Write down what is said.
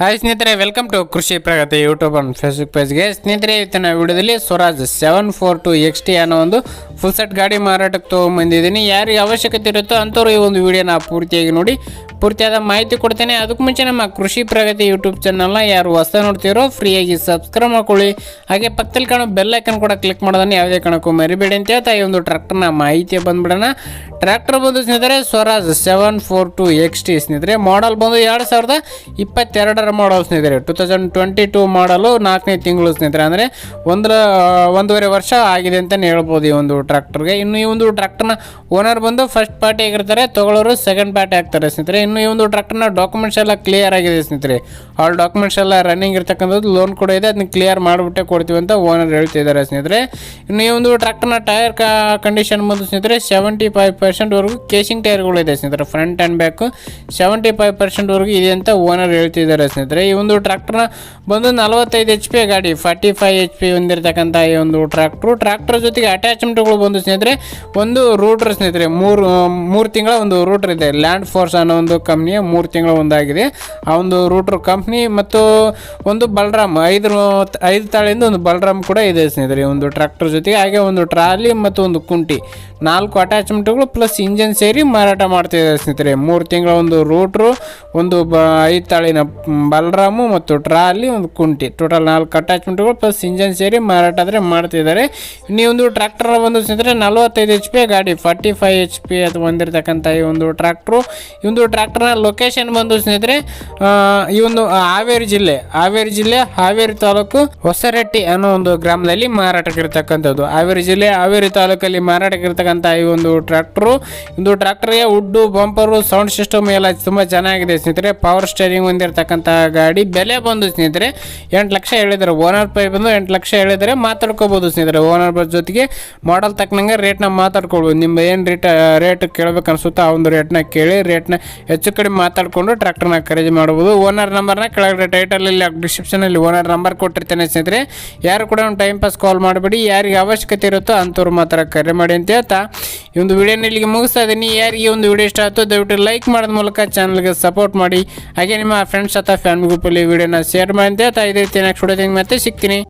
Hi ಸ್ನೇಹಿತರೆ welcome to Krishi Pragati YouTube and Facebook ಪೇಜ್ಗೆ ಸ್ನೇಹಿತರೆ, ಇವತ್ತಿನ ವಿಡಿಯೋದಲ್ಲಿ Swaraj seven four two X T ಅನ್ನೋ ಒಂದು ಫುಲ್ ಸೆಟ್ ಗಾಡಿ ಮಾರಾಟಕ್ಕೆ ತೊಗೊಂಬಂದಿದ್ದೀನಿ. ಯಾರಿಗೆ ಅವಶ್ಯಕತೆ ಇರುತ್ತೋ ಅಂಥವ್ರು ಈ ಒಂದು ವಿಡಿಯೋನ ಪೂರ್ತಿಯಾಗಿ ನೋಡಿ, ಪೂರ್ತಿಯಾದ ಮಾಹಿತಿ ಕೊಡ್ತೇನೆ. ಅದಕ್ಕೆ ಮುಂಚೆ ನಮ್ಮ ಕೃಷಿ ಪ್ರಗತಿ ಯೂಟ್ಯೂಬ್ ಚಾನಲ್ನ ಯಾರು ಹೊಸ ನೋಡ್ತಿರೋ ಫ್ರೀಯಾಗಿ ಸಬ್ಸ್ಕ್ರೈಬ್ ಮಾಡ್ಕೊಳ್ಳಿ. ಹಾಗೆ ಪಕ್ಕದಲ್ಲಿ ಕಾಣೋ ಬೆಲ್ ಐಕನ್ ಕೂಡ ಕ್ಲಿಕ್ ಮಾಡೋದನ್ನು ಯಾವುದೇ ಕಾರಣಕ್ಕೂ ಮರಿಬೇಡಿ ಅಂತ ಹೇಳ್ತಾ ಈ ಒಂದು ಟ್ರ್ಯಾಕ್ಟರ್ನ ಮಾಹಿತಿ ಬಂದ್ಬಿಡೋಣ. ಟ್ರ್ಯಾಕ್ಟರ್ ಬಂದು ಸ್ನೇಹಿತರೆ Swaraj seven four two X T ಸ್ನೇಹಿತರೆ ಮಾಡಲ್ ಬಂದು ಎರಡು ಸಾವಿರದ ಇಪ್ಪತ್ತೆರಡರ ಮಾಡಲ್ ಸ್ನೇಹಿತರೆ. ಟು ತೌಸಂಡ್ ಟ್ವೆಂಟಿ ಟು ಮಾಡಲು ನಾಲ್ಕನೇ ತಿಂಗಳು ಸ್ನೇಹಿತರೆ. ಅಂದರೆ ಒಂದರ ಒಂದೂವರೆ ವರ್ಷ ಆಗಿದೆ ಅಂತಲೇ ಹೇಳ್ಬೋದು ಈ ಒಂದು ಟ್ರ್ಯಾಕ್ಟರ್ಗೆ ಇನ್ನು ಈ ಒಂದು ಟ್ರ್ಯಾಕ್ಟರ್ನ ಓನರ್ ಬಂದು ಫಸ್ಟ್ ಪಾರ್ಟಿ ಆಗಿರ್ತಾರೆ, ತಗೊಳ್ಳೋರು ಸೆಕೆಂಡ್ ಪಾರ್ಟಿ ಆಗ್ತಾರೆ ಸ್ನೇಹಿತರೆ. ಇನ್ನು ಈ ಒಂದು ಟ್ರ್ಯಾಕ್ಟರ್ನ ಡಾಕ್ಯುಮೆಂಟ್ಸ್ ಎಲ್ಲ ಕ್ಲಿಯರ್ ಆಗಿದೆ ಸ್ನೇಹಿತರೆ. ಆಲ್ ಡಾಕ್ಯುಮೆಂಟ್ಸ್ ಎಲ್ಲ ರನ್ನಿಂಗ್ ಇರ್ತಕ್ಕಂಥದ್ದು ಲೋನ್ ಕೂಡ ಇದೆ ಅದನ್ನ ಕ್ಲಿಯರ್ ಮಾಡಿಬಿಟ್ಟೆ ಕೊಡ್ತೀವಿ ಅಂತ ಓನರ್ ಹೇಳ್ತಿದ್ದಾರೆ ಸ್ನೇಹಿತರೆ. ಇನ್ನು ಈ ಒಂದು ಟ್ರ್ಯಾಕ್ಟರ್ನ ಟೈರ್ ಕಂಡೀಷನ್ ಬಂದು ಸ್ನೇಹಿತರೆ ಸೆವೆಂಟಿ ಫೈವ್ ಪರ್ಸೆಂಟ್ವರೆಗೂ ಕೇಸಿಂಗ್ ಟೈರ್ಗಳು ಇದೆ ಸ್ನೇಹಿತರೆ front and back seventy five ಪರ್ಸೆಂಟ್ವರೆಗೂ ಇದೆ ಅಂತ ಓನರ್ ಹೇಳ್ತಿದ್ದಾರೆ ಸ್ನೇಹಿತರೆ. ಈ ಒಂದು ಟ್ರ್ಯಾಕ್ಟರ್ನ ಬಂದು ನಲವತ್ತೈದು ಎಚ್ ಪಿ ಗಾಡಿ ಫಾರ್ಟಿ ಫೈವ್ ಎಚ್ ಪಿ ಹೊಂದಿರತಕ್ಕಂಥ ಈ ಒಂದು ಟ್ರ್ಯಾಕ್ಟ್ರು ಟ್ರ್ಯಾಕ್ಟರ್ ಜೊತೆಗೆ ಅಟ್ಯಾಚ್ಮೆಂಟ್ಗಳು ಬಂದು ಸ್ನೇಹಿತರೆ, ಒಂದು ರೂಟ್ರ್ ಸ್ನೇಹಿತರೆ, ಮೂರು ಮೂರು ತಿಂಗಳ ಒಂದು ರೂಟ್ರ್ ಇದೆ. ಲ್ಯಾಂಡ್ ಫೋರ್ಸ್ ಅನ್ನೋ ಒಂದು ಕಂಪ್ನಿಯ ಮೂರು ತಿಂಗಳ ಒಂದಾಗಿದೆ. ಆ ಒಂದು ರೂಟ್ರ್ ಕಂಪ್ನಿ ಮತ್ತು ಒಂದು ಬಲರಾಮ್ ಐದು ಐದು ತಾಳಿಂದ ಒಂದು ಬಲರಾಮ್ ಕೂಡ ಇದೆ ಸ್ನೇಹಿತರೆ. ಒಂದು ಟ್ರ್ಯಾಕ್ಟರ್ ಜೊತೆಗೆ, ಹಾಗೆ ಒಂದು ಟ್ರಾಲಿ ಮತ್ತು ಒಂದು ಕುಂಟಿ. ನಾಲ್ಕು ಅಟ್ಯಾಚ್ಮೆಂಟ್ಗಳು ಪ್ಲಸ್ ಇಂಜನ್ ಸೇರಿ ಮಾರಾಟ ಮಾಡ್ತಿದ್ದಾರೆ ಸ್ನೇಹಿತರೆ. ಮೂರು ತಿಂಗಳ ಒಂದು ರೂಟ್ರು ಒಂದು ಬ, ಐದು ತಾಳಿನ ಬಲರಾಮು ಮತ್ತು ಟ್ರಾಲಿ, ಒಂದು ಕುಂಟಿ. ಟೋಟಲ್ ನಾಲ್ಕು ಅಟ್ಯಾಚ್ಮೆಂಟ್ಗಳು ಪ್ಲಸ್ ಇಂಜನ್ ಸೇರಿ ಮಾರಾಟ ಆದರೆ ಮಾಡ್ತಿದ್ದಾರೆ ಇನ್ನೊಂದು ಒಂದು ಟ್ರ್ಯಾಕ್ಟರ್ ಒಂದು ಸ್ನೇಹಿತರೆ ನಲವತ್ತೈದು ಎಚ್ ಪಿ ಗಾಡಿ ಫಾರ್ಟಿ ಫೈವ್ ಎಚ್ ಪಿ ಅದು ಹೊಂದಿರತಕ್ಕಂಥ ಈ ಒಂದು ಟ್ರ್ಯಾಕ್ಟ್ರು ಈ ಒಂದು ಟ್ರ್ಯಾಕ್ಟರ್ನ ಲೊಕೇಶನ್ ಬಂದು ಸ್ನೇಹಿತರೆ ಈ ಒಂದು ಹಾವೇರಿ ಜಿಲ್ಲೆ ಹಾವೇರಿ ಜಿಲ್ಲೆ, ಹಾವೇರಿ ತಾಲೂಕು ಹೊಸರೆಟ್ಟಿ ಅನ್ನೋ ಒಂದು ಗ್ರಾಮದಲ್ಲಿ ಮಾರಾಟಕ್ಕಿರ್ತಕ್ಕಂಥದ್ದು ಹಾವೇರಿ ಜಿಲ್ಲೆ, ಹಾವೇರಿ ತಾಲೂಕಲ್ಲಿ ಮಾರಾಟಕ್ಕಿರ್ತಕ್ಕಂಥ ಈ ಒಂದು ಟ್ರ್ಯಾಕ್ಟ್ರು ಒಂದು ಟ್ರ್ಯಾಕ್ಟರ್ಗೆ ಉಡ್ಡು ಬಂಪರು ಸೌಂಡ್ ಸಿಸ್ಟಮ್ ಎಲ್ಲ ತುಂಬ ಚೆನ್ನಾಗಿದೆ ಸ್ನೇಹಿತರೆ. ಪವರ್ ಸ್ಟೇರಿಂಗ್ ಹೊಂದಿರತಕ್ಕಂಥ ಗಾಡಿ. ಬೆಲೆ ಬಂದು ಸ್ನೇಹಿತರೆ, ಎಂಟು ಲಕ್ಷ ಹೇಳಿದ್ದಾರೆ. ಓನರ್ ಪೈ ಬಂದು ಎಂಟು ಲಕ್ಷ ಹೇಳಿದರೆ ಮಾತಾಡ್ಕೋಬೋದು ಸ್ನೇಹಿತರೆ ಓನರ್ ಜೊತೆಗೆ ಮಾಡಲ್ ತಕ್ಕನಂಗೆ ರೇಟ್ನ ಮಾತಾಡ್ಕೊಳ್ಬೋದು. ನಿಮ್ಮ ಏನು ರೇಟ್ ರೇಟ್ ಕೇಳಬೇಕು ಅನಿಸುತ್ತೋ ಆ ಒಂದು ರೇಟ್ನ ಕೇಳಿ ರೇಟ್ನ ಹೆಚ್ಚು ಕಡಿಮೆ ಮಾತಾಡಿಕೊಂಡು ಟ್ರ್ಯಾಕ್ಟರ್ನ ಖರೀದಿ ಮಾಡ್ಬೋದು. ಓನರ್ ನಂಬರ್ನ ಕೆಳಗಡೆ ಟೈಟಲಲ್ಲಿ ಡಿಸ್ಕ್ರಿಪ್ಷನಲ್ಲಿ ಓನರ್ ನಂಬರ್ ಕೊಟ್ಟಿರ್ತೇನೆ ಸ್ನೇಹಿತರೆ. ಯಾರು ಕೂಡ ಒಂದು ಟೈಮ್ ಪಾಸ್ ಕಾಲ್ ಮಾಡಬೇಡಿ. ಯಾರಿಗೆ ಅವಶ್ಯಕತೆ ಇರುತ್ತೋ ಅಂಥವ್ರು ಮಾತ್ರ ಕರೆ ಮಾಡಿ ಅಂತ ಹೇಳ್ತಾ ಈ ಒಂದು ವಿಡಿಯೋನ ಇಲ್ಲಿಗೆ ಮುಗಿಸ್ತಾ ಇದ್ದೀನಿ. ಯಾರಿಗೆ ಒಂದು ವಿಡಿಯೋ ಇಷ್ಟ ಆಯ್ತು ದಯವಿಟ್ಟು ಲೈಕ್ ಮಾಡೋದ ಮೂಲಕ ಚಾನಲ್ಗೆ ಸಪೋರ್ಟ್ ಮಾಡಿ. ಹಾಗೆ ನಿಮ್ಮ ಫ್ರೆಂಡ್ಸ್ ಅಥವಾ ಫ್ಯಾಮಿಲಿ ಗ್ರೂಪಲ್ಲಿ ವಿಡಿಯೋನ ಶೇರ್ ಮಾಡಿ ಅಂತ ಹೇಳ್ತಾ ಇದೇ ರೀತಿ ನೆಕ್ಸ್ಟ್ ವಿಡಿಯೋದಾಗ ಮತ್ತೆ ಸಿಗ್ತೀನಿ.